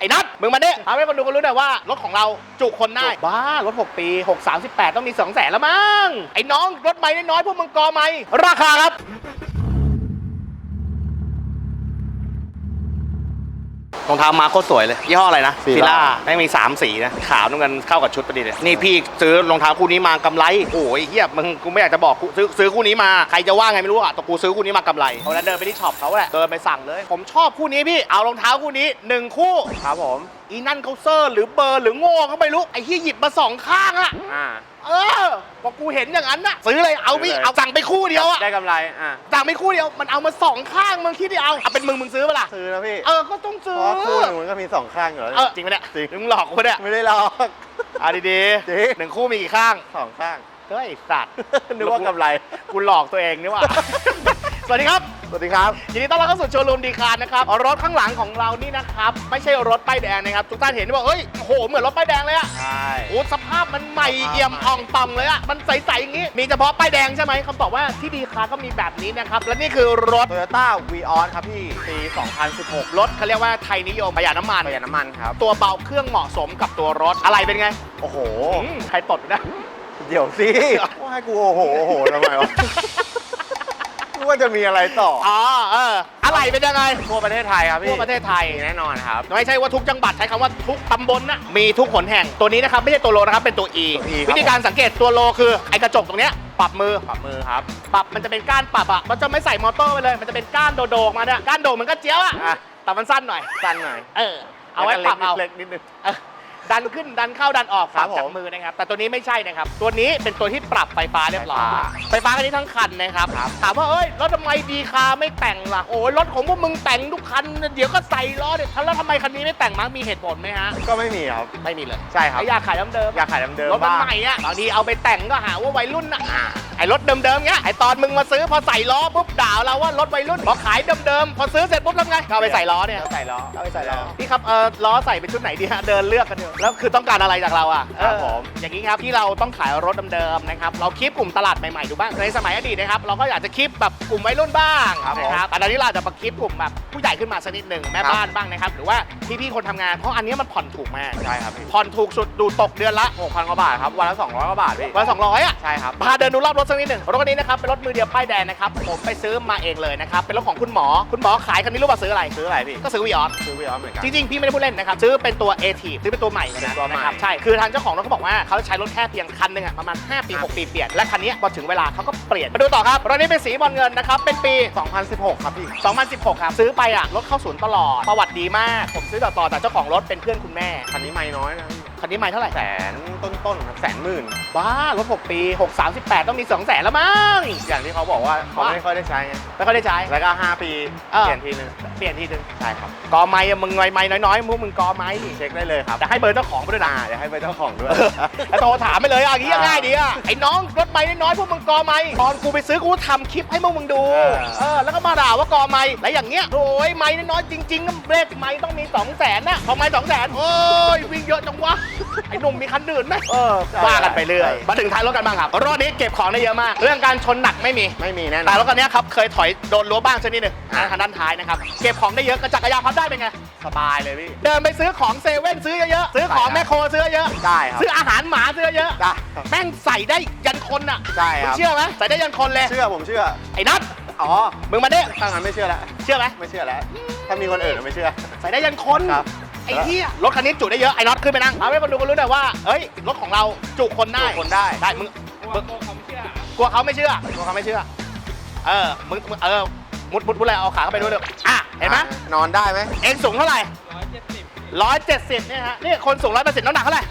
ไอ้นัทมึงมาเนี่ยทำให้คนดูก็รู้หน่อยว่ารถของเราจุคนได้บ้ารถ 6 ปี 6 38 ต้องมี2 0 0แสนแล้วมั้งไอ้น้องรถไม่น้อยๆพวกมึงกอไม่ราคาครับ รองเท้ามาโคตรสวยเลย ยี่ห้ออะไรนะ Fila แม่งมี 3 สีนะ ขาวน้ำเงินเข้ากับชุดพอดีเลย นี่พี่ซื้อรองเท้าคู่นี้มากำไร โอ้ยเฮียมึงกูไม่อยากจะบอกกูซื้อซื้อคู่นี้มา ใครจะว่าไงไม่รู้อะแต่กูซื้อคู่นี้มากำไรเอาแล้วเดินไปที่ช็อปเขาแหละ เดินไปสั่งเลย ผมชอบคู่นี้พี่ เอารองเท้าคู่นี้หนึ่งคู่ ครับผม อีนั่นเขาเซอร์หรือเบอร์หรือโง่เขาไม่รู้ ไอ้เฮียหยิบมาสองข้างอะ อ่า เออพอกูเห็นอย่างนั้นน่ะซื้อเลยเอาพี่ซื้อเลยเอาสั่งไปคู่เดียวอะได้กำไรอ่าสั่งไปคู่เดียวมันเอามาสองข้างมึงคิดดิเอาเอาเป็นมึงมึงซื้อปะล่ะซื้อนะพี่เออก็ต้องเพซื้อราะว่าคู่หนึงมันก็มีสองข้างอยู่แล้วเออจริงปะเนี่ยจริงมึงหลอกกูปะเนี่ยไม่ได้หรอกเอาดีจริงๆหนึ่งคู่มีกี่ข้างสองข้างเฮ้ยสัตว์นึกว่ากำไรกูหลอกตัวเองนี่หว่า สวัสดีครับสวัสดีครับ ยินดีต้อนรับเข้าสู่โชว์รูมดีคารนะครับ รถข้างหลังของเรานี่นะครับ ไม่ใช่รถป้ายแดงนะครับ ทุกท่านเห็นว่าเอ้ยโอ้โห เหมือนรถป้ายแดงเลยอะใช่ โอ้สภาพมันใหม่สภาพเอี่ยมใหม่อ่องต่องเลยอะมันใสๆอย่างนี้ มีเฉพาะป้ายแดงใช่ไหมคำตอบว่าที่ดีคาร์ก็มีแบบนี้นะครับ และนี่คือรถโตโยต้าวีออนครับพี่ ปี 2016 รถเขาเรียกว่าไทยนิยมประหยัดน้ำมันประหยัดน้ำมันครับ ตัวเบาเครื่องเหมาะสมกับตัวรถ อะไรเป็นไง โอ้โหอืมใครตดนะ เดี๋ยวสิว่าให้กูโอ้โหโอ้โหทำไมวะ นึกว่าจะมีอะไรต่อ อ๋อเอออะไรเป็นยังไง ทั่วประเทศไทยครับพี่ทั่วประเทศไทยมีแน่นอนครับ ไม่ใช่ว่าทุกจังหวัดใช้คำว่าทุกตำบลนะมีทุกหนแห่งตัวนี้นะครับไม่ใช่ตัวโลนะครับเป็นตัว E ตัว E ครับ วิธีการสังเกตตัวโลคือไอ้กระจกตรงเนี้ยปรับมือปรับมือครับ ปรับมันจะเป็นก้านปรับอะมันจะไม่ใส่มอเตอร์ไปเลย มันจะเป็นก้านโดดๆมาเนี่ยก้านโดดมันก็เจี๊ยวอะอะ แต่มันสั้นหน่อย สั้นหน่อยเออเอาไว้ปรับเอาเล็กๆนิดนึงเออ ดันขึ้นดันเข้าดันออกครับจากผมมือนะครับ แต่ตัวนี้ไม่ใช่นะครับ ตัวนี้เป็นตัวที่ปรับไฟฟ้าเรียบร้อยไฟฟ้าไฟฟ้าคันนี้ทั้งคันนะครับครับ ถามว่าเอ้ยรถทำไมดีคาไม่แต่งล่ะโอ้ยรถของพวกมึงแต่งทุกคัน เดี๋ยวก็ใส่ล้อเดี๋ยวแล้วทำไมคันนี้ไม่แต่งมั้งมีเหตุผลไหมฮะก็ไม่มีครับ ไม่มีเลยใช่ครับ ไอ้อยากขายเดิมๆอยากขายเดิมรถๆมันบ้าง ใหม่อะบางทีเอาไปแต่งก็หาว่าวัยรุ่นอะ ไอ้รถเดิมๆเงี้ยไอ้ตอนมึงมาซื้อพอใส่ล้อปุ๊บด่าเราว่ารถวัยรุ่นพอขายเดิมๆพอซื้อเสร็จปุ๊บทำไงก็เอาไปใส่ล้อเนี่ยใส่ล้อเอาไปใส่ล้อพี่ครับเออล้อใส่เป็นชุดไหนดีฮะเดินเลือกกันเถอะแล้วคือต้องการอะไรจากเราอะครับเออผมอย่างนี้ครับที่เราต้องขายรถเดิมๆนะครับเราคีบกลุ่มตลาดใหม่ๆดูบ้างในสมัยอดีตนะครับเราก็อยากจะคีบแบบกลุ่มวัยรุ่นบ้างครับผม นะครับแต่ตอนนี้เราจะมาคีบกลุ่มแบบผู้ใหญ่ขึ้นมาสักนิดหนึ่งแม่ครับบ้านบ้างนะครับหรือว่าพี่ๆคนทำงานเพราะอันนี้มันผ่อนถูกมาก ใช่ครับพี่ผ่อนถูกสุดดูตกเดือนละ6,000กว่าบาทครับวันละ200กว่าบาทพี่วันสองร้อยอะใช่ครับพาเดินดูรอบรถสักนิดหนึ่งรถคันนี้นะครับเป็นรถมือเดียวป้ายแดงนะครับผมไปซื้อมาเองเลยนะครับเป็นรถของคุณหมอคุณหมอขายคันนี้รู้ป่ะซื้ออะไรซื้ออะไรพี่ก็ซื้อวีออสซื้อวีออนเหมือนกันจริงๆพี่ไม่ได้พูดเล่นนะครับซื้อเป็นตัว a t ซื้อเป็นตัวใหม่เลยเป็นะนตัวใหม่นะครับใช่คือทางเจ้าของรถเขาบอกว่าเขาใช้รถแค่เพียงคันหนึ่งอะประมาณ5ปี6ปีเปลี่ยนและคันนี้พอถึงเวลาเขาก็เปลี่ยนมาดูต่อครับรถนี้เป็นสีบอลเงินนะครับเป็นปี 2016 ครับพี่ 2016 ครับซื้อไปอะรถเข้าศูนย์ตลอดประวัติดีมาก ผมซื้อต่อๆแต่เจ้าของรถเป็นเพื่อนคุณแม่คันนี้ไม่น้อยนะพี่ คันนี้ไม่เท่าไหร่แสนต้นๆครับแสนหมื่นบ้ารถ6ปี6 38 ต้องมี2 0 0แสนแล้วมั้ง อย่างที่เขาบอกว่าเขาว่าไม่ค่อยได้ใช้ไงไม่ค่อยได้ใช้ แล้วก็ 5 ปีเออ เปลี่ยนทีนึงเปลี่ยนทีนึงใช่ครับกอไม้อะมึงไม้ไม้น้อยๆพวกมึงกอไม้ดิเช็คได้เลยครับแต่ให้เบอร์เจ้าของไปด้วยนะ อ่าเดี๋ยวให้ไปเจ้าของด้วย แล้วโทรถามไปเลยอะอย่างนี้ง่ายดีอะไอ้น้องรถไม้น้อยๆพวกมึงกอไม้ตอนกูไปซื้อกูทำคลิปให้พวกมึงดูเออ เออแล้วก็มาด่าว่ากอไม้แล้วอย่างเงี้ยโอ้ยไม้น้อยๆจริงๆเลขไม้ต้องมี2 0 0แสนนะพอไม้สองแสนโอ้ยวิ่งเยอะจังวะ ไอ้หนุ่มมีคันอื่นไหมเออว่ากันไปเรื่อยมาถึงท้ายรถกันบ้างครับรถนี้เก็บของได้เยอะมาก เรื่องการชนหนักไม่มี ไม่มีแน่นแต่อนรถคันนี้ครับเคยถอยโดนรั้วบ้างสักนิดหนึ่งอะทางด้านท้ายนะครับเก็บของได้เยอะกระจักรยานพับได้เป็นไงสบายเลยพี่เดินไปซื้อของเซเว่นซื้อเยอะๆซื้อของได้ครับแมคโครซื้อเยอะได้ครับซื้ออาหารหมาซื้อเยอะได้ครับแม่งใส่ได้ยันคนอะใช่มึคงรับเชื่อไหมใส่ได้ยันคนเลยเชื่อผมเชื่อไอ้นัทอ๋อมึงมาเนี่ยถ้างั้นไม่เชื่อแล้วเชื่อไหมไม่เชื่อแล้วถ้ามีคนอื่นไม่เชื่อ ใส่ได้ยันคนครับ ไอ้เหี้ยรถคันนี้จุได้เยอะไอ้น็อตขึ้นไปนั่งเอาให้คนดูกันรู้หน่อยว่าเอ้ยรถของเราจุคนได้จุคนได้ได้มึงมึงกลัวเขาไม่เชื่อกลัวเขาไม่เชื่อกลัวเขาไม่เชื่อ เออมึงมึงเออมุดมุดมุดอะไรเอาขาเข้าไปด้วยเลยอะเห็นไหมนอนได้ไหมเองสูงเท่าไหร่ร้อยเจ็ดสิบเนี่ยฮะนี่คนสูงร้อยแปดสิบน้ำหนักเท่าไหร่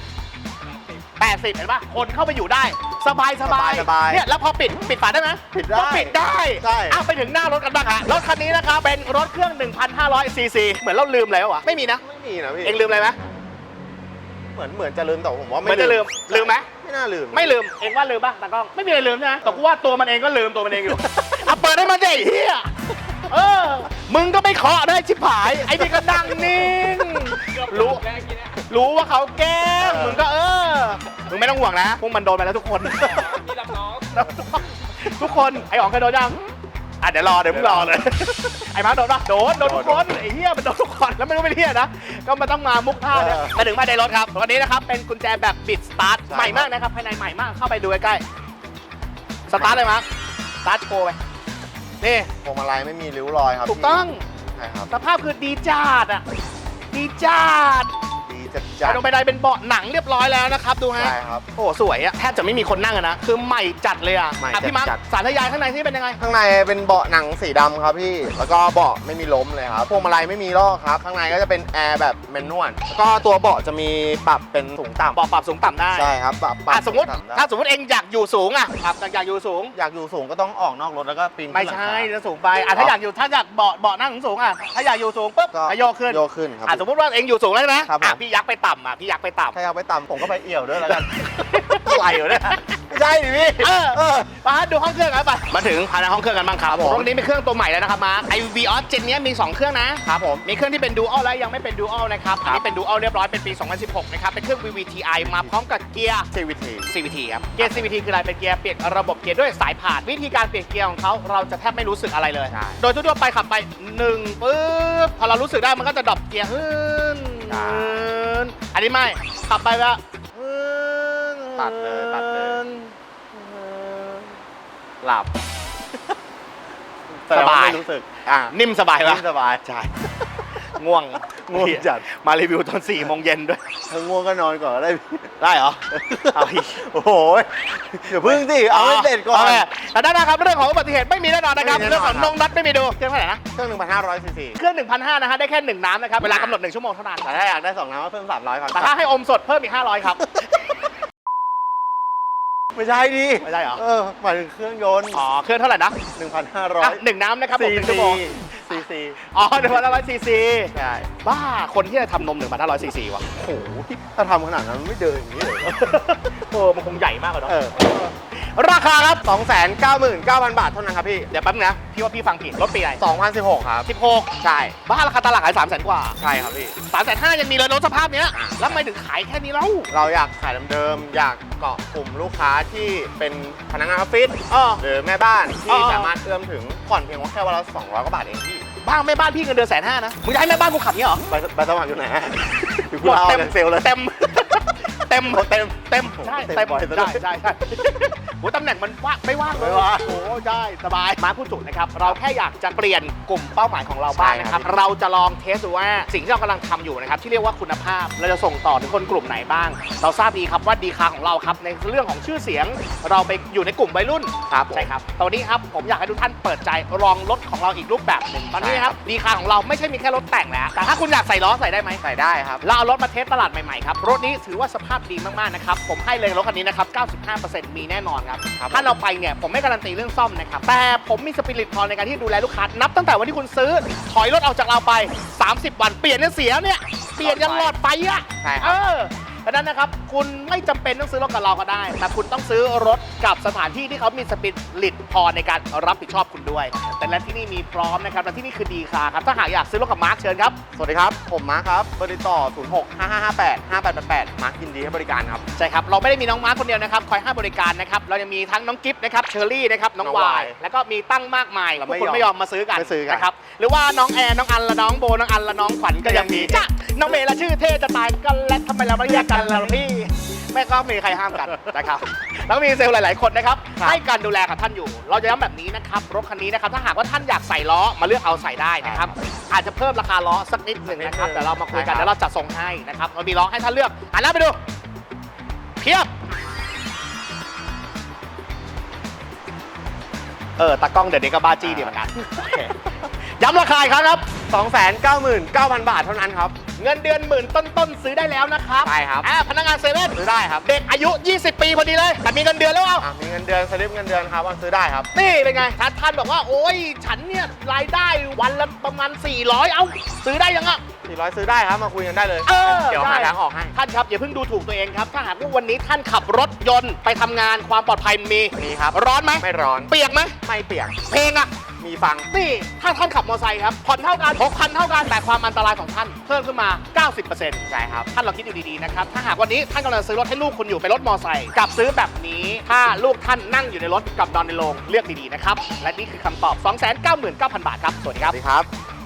แปดสิบเห็นปะคนเข้าไปอยู่ได้ สบายสบายสบายเนี่ยแล้วพอปิดปิดฝาได้ไหมปิดได้ก็ปิดได้ใช่ อะไปถึงหน้ารถกันบ้างฮะรถคันนี้นะครับเป็นรถเครื่อง 1,500ซีซีเหมือนเราลืมอะไรวะไม่มีนะ ไม่มีนะพี่เองลืมอะไรไหม เหมือนเหมือนจะลืมแต่ผมว่าเหมือนจะลืมลืมไหม ไม่น่าลืมไม่ลืมเองว่าลืมป่ะตากล้องไม่มีอะไรลืมใช่ไหมแต่กูว่าตัวมันเองก็ลืมตัวมันเองอยู่เอาเปิดให้มันดิเฮียเออมึงก็ไม่เคาะได้ชิบหายไอ้นี่ก็นั่งนิ่งรู้ รู้ว่าเขาแกล้งมึงก็เออ มึงไม่ต้องห่วงนะ พวกมันโดนไปแล้วทุกคนมีรับน้อง ทุกคนไอ้อ๋องเคยโดนยัง อะเดี๋ยวรอเดี๋ยวมึงรอเลย ไอ้มาร์คโดนปะโดนโดนทุกคนไอ้เหี้ยมันโดนทุกคนแล้วไม่รู้เป็นเหี้ยนะ ก็มันต้องมามุกท่าเนี่ยเออมาถึงภายในรถครับวันนี้นะครับเป็นกุญแจแบบบิดสตาร์ทใช่ ใหม่มากนะครับภายในใหม่มากเข้าไปดูใกล้ๆสตาร์ทเลยมาร์คสตาร์ทโชว์ไปนี่พวงมาลัยไม่มีริ้วรอยครับถูกต้องใช่ครับ สภาพคือดีจัดอะ ดีจัดดี จัดไปจัดลงไปได้เป็นเบาะหนังเรียบร้อยแล้วนะครับดูฮะใช่ครับโอ้โหสวยอะแทบจะไม่มีคนนั่งอะนะคือใหม่จัดเลยอะใหม่อะพี่มาร์คจัด สารทยายข้างในที่เป็นยังไง ข้างในเป็นเบาะหนังสีดำครับพี่ แล้วก็เบาะไม่มีล้มเลยครับพวงมาลัยไม่มีลอกครับ ข้างในก็จะเป็นแอร์แบบแมนนวลแล้วก็ตัวเบาะจะมีปรับเป็นสูงต่ำปรับปรับสูงต่ำได้ใช่ครับปรับปรับอะสมมติสูงต่ำได้ถ้าสมมติเองอยากอยู่สูงอะครับอยากอยู่สูง อยากอยู่สูงก็ต้องออกนอกรถแล้วก็ปีนขึ้นไม่หลังใช่คา จะสูงไปอะถ้าอยากอยู่ถ้าอยากเบาะเบาะนั่งสูงๆอะถ้าอยากอยู่สูงปุ๊บก็ ก็โยกขึ้นโยกขึ้นครับ อะสมมติว่าเองอยู่สูงแล้วใช่ไหมครับผม อะพี่ยักษ์ไปต่ำอะพี่ยักษ์ไปต่ำถ้าอยากไปต่ำผมก็ไปเอี่ยวด้วยแล้วกันไหลอยู่เนี่ยไม่ใช่ดิพี่เออ เออ มาดูห้องเครื่องกันไปมาถึงภายในห้องเครื่องกันบ้างครับครับผม รถนี้เป็นเครื่องตัวใหม่แล้วนะครับมาไอวีออสเจนนี้มีสองเครื่องนะ ครับผม มีเครื่องที่เป็นดูอัลและยังไม่เป็นดูอัลนะครับอันนี้เป็นดูอัลเรียบร้อยเป็นปี 2016 นะครับ เป็นเครื่อง VVTi มาพร้อมกับเกียร์ CVT CVT ครับ เกียร์ CVT คืออะไร เป็นเกียร์เปลี่ยนระบบเกียร์ด้วยสายพาน วิธีการเปลี่ยนเกียร์ของเขาเราจะแทบไม่รู้สึกอะไรเลย ใช่โดยทั่วๆไปขับไป1ปึ๊บพอเรารู้สึกได้มันก็จะดรอปเกียร์ขึ้นใช่ อันนี้ไม่ขับไปแล้วตัดเลยตัดเลย หลับแสดงว่สบายไม่รู้สึกอะนิ่มสบายปะนิ่มสบายใช่ง่วง ง่วงจัด มารีวิวตอน4โมงเย็นด้วย ถ้าง่วงก็นอนก่อนก็ได้พี่ได้เหรอ เอาอีกโอ้โหอย่าพึ่งสิเอาให้เสร็จก่อนโเคแต่ด้านหน้าครับเรื่องของอุบัติเหตุไม่มีแน่นอนนะครับ ไม่มีแน่เรื่องนขออนงครับนงนัดไม่มีดู เครื่องเท่าไหร่นะ เครื่อง1,500ซีซีเครื่อง 1,500นะฮะได้แค่ 1 น้ำนะครับ เวลากำหนด 1 ชั่วโมงเท่านั้นแต่ถ้าอยากได้2น้ำก็เพิ่ม300ก่อนแต่ถ้าให้อมสดเพิ่มอีก 500 ครับ ไม่ใช่ดิไม่ใช่เหรอ เออหมายถึงเครื่องยนต์อ๋อเครื่องเท่าไหร่นะ1,500อะหนึ่งน้ำนะครับผมหนึ่งชั่วโมง ซีซีอ๋อ1,500ซีซีใช่บ้าคนที่จะทำนม1,500ซีซีวะโอ้โหถ้าทำขนาดนั้นมันไม่เดินอย่างนี้เลยเออมันคงใหญ่มากอะเนาะเออ ราคาครับ 299,000 บาทเท่านั้นครับพี่ เดี๋ยวแป๊บนึงนะ พี่ว่าพี่ฟังผิดรถปีอะไร2016 ครับ 16 ใช่ บ้าราคาตลาดขาย3 0 0 0 0 กว่าใช่ครับพี่ 3 5 0 0 0 ยังมีเลยรถสภาพเนี้ย แล้วทำไมถึงขายแค่นี้เล่า เราอยากขายเดิมๆอยากเกาะกลุ่มลูกค้าที่เป็นพนักงานออฟฟิศเออหรือแม่บ้านอ๋ที่อ สามารถเอื้อมถึงผ่อนเพียงแค่วันละ200กว่าบาทเองพี่บ้านแม่บ้านพี่เงินเดือนแสนห้านะ มึงจะให้แม่บ้านกูขับเนี้ยเหรอ ใบใบสมัครอยู่ไหนอยู่หกูมดเอาเต็มเซลลเลย เต็ม เต็มโอ้เต็มเต็มใช่เต็มเต็มบ่อยซะด้ใช่วยใช่ใช่โหตำแหน่งมันว่างไม่ว่างเลยไม่ว่างโอ้ใช่สบายมาพูดถูกนะครับ เราแค่อยากจะเปลี่ยนกลุ่มเป้าหมายของเราบ้างนะคใช่ครัรับบเราจะลองเทสดูว่าสิ่งที่เรากำลังทำอยู่นะครับ ที่เรียกว่าคุณภาพ เราจะส่งต่อถึงคนกลุ่มไหนบ้าง เราทราบดีครับว่าดีคาของเราครับ ในเรื่องของชื่อเสียง เราไปอยู่ในกลุ่มวัยรุ่นครับผมใช่ครับตอนนี้ครับผมอยากให้ทุกท่านเปิดใจลองรถของเราอีกรูปแบบหนึ่งตอนนี้ครับดีคาของเราไม่ใช่มีแค่รถแต่งแล้วแต่ถ้าคุณอยากใส่ล้อใส่ได้ไหมใส่ได้ครับเราเอารถมาเทสตลาดใหม่ๆครับรถนี้ถือว่าสภาพดีมากๆนะครับ ผมให้เลยรถคันนี้นะครับ 95%มีแน่นอนครับ ครับ ถ้าเราไปเนี่ย ผมไม่การันตีเรื่องซ่อมนะครับ แต่ผมมีสปิริตพอในการที่ดูแลลูกค้า นับตั้งแต่วันที่คุณซื้อ ถอยรถออกจากเราไป 30 วัน เปลี่ยนเนี่ยเสียเนี่ย เปลี่ยนยันหลอดไฟอะใช่คเอ รับอดังนั้นนะครับ คุณไม่จำเป็นต้องซื้อรถกับเราก็ได้ แต่คุณต้องซื้อรถกับสถานที่ที่เขามีสปิริตพอในการรับผิดชอบคุณด้วย แต่และที่นี่มีพร้อมนะครับและที่นี่คือดีคาครับถ้าหากอยากซื้อรถกับมาร์คเชิญครับ สวัสดีครับ ผมมาร์คครับเบอร์ติดต่อ 06 5558 5888 มาร์คยินดีให้บริการครับ ใช่ครับ เราไม่ได้มีน้องมาร์คคนเดียวนะครับ คอยให้บริการนะครับ เรายังมีทั้งน้องกิฟต์นะครับ เชอรี่นะครับ น้องน้องวาวายยแล้วก็มีตั้งมากมายเราพวไม่กคุณยอมไม่ยอมมาซื้อกันไม่ซื้อกันนะครับ หรือว่าน้องแอนน้องอันและน้องโบ น้องอันและน้องขวัญก็ยังมีก็ยังมีจ้ะ น้องเมย์ละชื่อเท่จะตายกันและทำไมเราไม่แยกกันล่ะพี่ ไม่ก็มีใครห้ามกันนะครับ แล้วก็มีเซลล์หลาย ๆ คนนะครับ ให้การดูแลกับท่านอยู่ เราจะย้ำแบบนี้นะครับ รถคันนี้นะครับ ถ้าหากว่าท่านอยากใส่ล้อมาเลือกเอาใส่ได้นะครับ อาจจะเพิ่มราคาล้อสักนิดหนึ่งนะครับ แต่เรามาคุยกันใช่ครับแล้วเราจัดส่งให้นะครับ เรามีล้อให้ท่านเลือกอะแล้วไปดู เพียบ เออ ตากล้องเดี๋ยวนี้ก็บ้าจี้ดีเหมือนกันโอเคย้ำราคาอีกครั้งครับ 299,000 บาทเท่านั้นครับ เงินเดือนหมื่นต้นๆซื้อได้แล้วนะครับใช่ครับ อ่าพนักงานเซเว่นซื้อได้ครับ เด็กอายุ 20 ปีพอดีเลยแต่มีเงินเดือนแล้วเอา อะมีเงินเดือนสลิปเงินเดือนครับวันซื้อได้ครับ นี่เป็นไงถ้าท่านบอกว่าโอ้ยฉันเนี่ยรายได้วันละประมาณ 400 เอาซื้อได้ยังอะ 400 ซื้อได้ครับ มาคุยกันได้เลย เออเดี๋ยวหาได้ ทางออกให้ ท่านครับอย่าเพิ่งดูถูกตัวเองครับ ถ้าหากว่าวันนี้ท่านขับรถยนต์ไปทำงานความปลอดภัยมี มีครับ ร้อนไหม ไม่ร้อน เปียกไหมไม่เปียก เพลงอะ มีฟังนี่ถ้าท่านขับมอเตอร์ไซค์ครับผ่อนเท่ากัน6,000เท่ากันแต่ความอันตรายของท่านเพิ่มขึ้นมา 90%ใช่ครับ ท่านลองคิดดูดีๆนะครับ ถ้าหากวันนี้ท่านกำลังซื้อรถให้ลูกคุณอยู่เป็นรถมอเตอร์ไซค์กับซื้อแบบนี้ ถ้าลูกท่านนั่งอยู่ในรถกับนอนในโรงเลือกดีๆนะครับ และนี่คือคำตอบ 299,000 บาทครับ สวัสดีสครัวับสดีครับ